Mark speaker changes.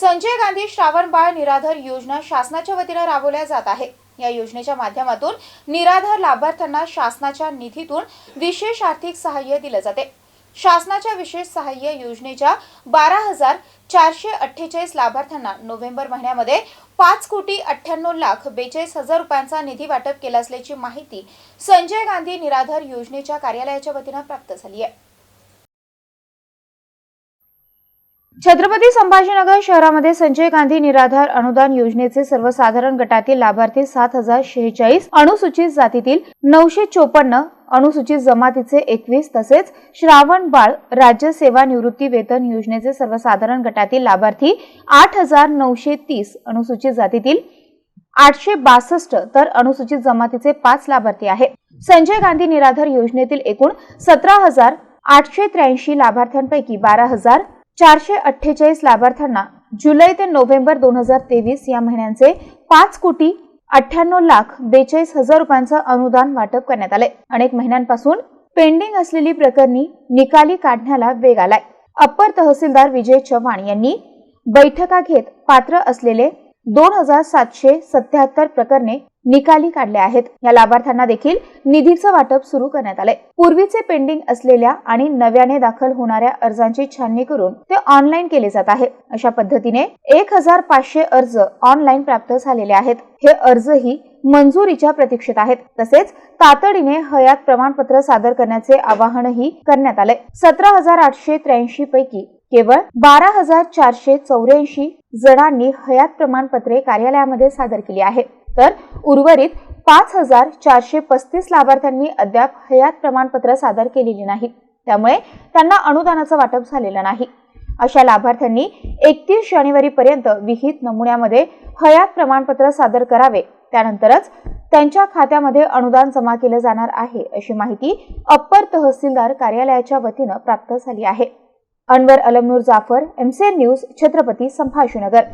Speaker 1: संजय गांधी श्रावण बाळ निराधार योजना शासनाच्या वतीनं राबवल्या जात आहे. या योजनेच्या माध्यमातून निराधार लाभार्थ्यांना शासनाच्या निधीतून विशेष आर्थिक सहाय्य दिलं जाते. शासनाच्या विशेष सहाय्य योजनेच्या बारा हजार चारशे अठ्ठेचाळीस लाभार्थ्यांना नोव्हेंबर महिन्यामध्ये पाच कोटी अठ्ठ्याण्णव लाख बेचाळीस हजार रुपयांचा निधी वाटप केला असल्याची माहिती संजय गांधी निराधार योजनेच्या कार्यालयाच्या वतीनं प्राप्त झाली आहे. छत्रपती संभाजीनगर शहरामध्ये संजय गांधी निराधार अनुदान योजनेचे सर्वसाधारण गटातील लाभार्थी सात हजार शेहेचाळीस अनुसूचित जातीतील नऊशे चोपन्न अनुसूचित जमातीचे एकवीस तसेच श्रावण बाळ राज्य सेवा निवृत्ती वेतन योजनेचे सर्वसाधारण गटातील लाभार्थी आठ हजार नऊशे तीस अनुसूचित जातीतील आठशे बासष्ट तर अनुसूचित जमातीचे पाच लाभार्थी आहेत संजय गांधी निराधार योजनेतील एकूण सतरा हजार आठशे त्र्याऐंशी लाभार्थ्यांपैकी बारा हजार चारशे अठ्ठेचाळीस लाभार्थ्यांना जुलै ते नोव्हेंबर दोन हजार तेवीस या महिन्यांचे पाच कोटी अठ्ठ्याण्णव लाख बेचाळीस हजार रुपयांचं अनुदान वाटप करण्यात आलंय. अनेक महिन्यांपासून पेंडिंग असलेली प्रकरणी निकाली काढण्याला वेग आलाय. अप्पर तहसीलदार विजय चव्हाण यांनी बैठका घेत पात्र असलेले दोन हजार सातशे सत्याहत्तर प्रकरणे निकाली काढले आहेत. या लाभार्थ्यांना देखील निधीचं वाटप सुरू करण्यात आलंय. पूर्वीचे पेंडिंग असलेल्या आणि नव्याने दाखल होणाऱ्या अर्जांची छाननी करून ते ऑनलाईन केले जात आहे. अशा पद्धतीने एक हजार पाचशे अर्ज ऑनलाईन प्राप्त झालेले आहेत. हे अर्जही मंजुरीच्या प्रतीक्षेत आहेत. तसेच तातडीने हयात प्रमाणपत्र सादर करण्याचे आवाहनही करण्यात आले सतरा हजार आठशे त्र्याऐंशी पैकी केवळ बारा हजार चारशे चौऱ्याऐंशी जणांनी हयात प्रमाणपत्रे कार्यालयामध्ये सादर केली आहे. तर उर्वरित पाच हजार चारशे पस्तीस लाभार्थ्यांनी अद्याप हयात प्रमाणपत्र सादर केलेली नाही. त्यामुळे त्यांना अनुदानाचं वाटप झालेलं नाही. अशा लाभार्थ्यांनी एकतीस जानेवारी पर्यंत विहित नमुन्यामध्ये हयात प्रमाणपत्र सादर करावे. त्यानंतरच त्यांच्या खात्यामध्ये अनुदान जमा केलं जाणार आहे अशी माहिती अप्पर तहसीलदार कार्यालयाच्या वतीनं प्राप्त झाली आहे. Anwar Alamnoor Jafar MCN news Chhatrapati Sambhajinagar.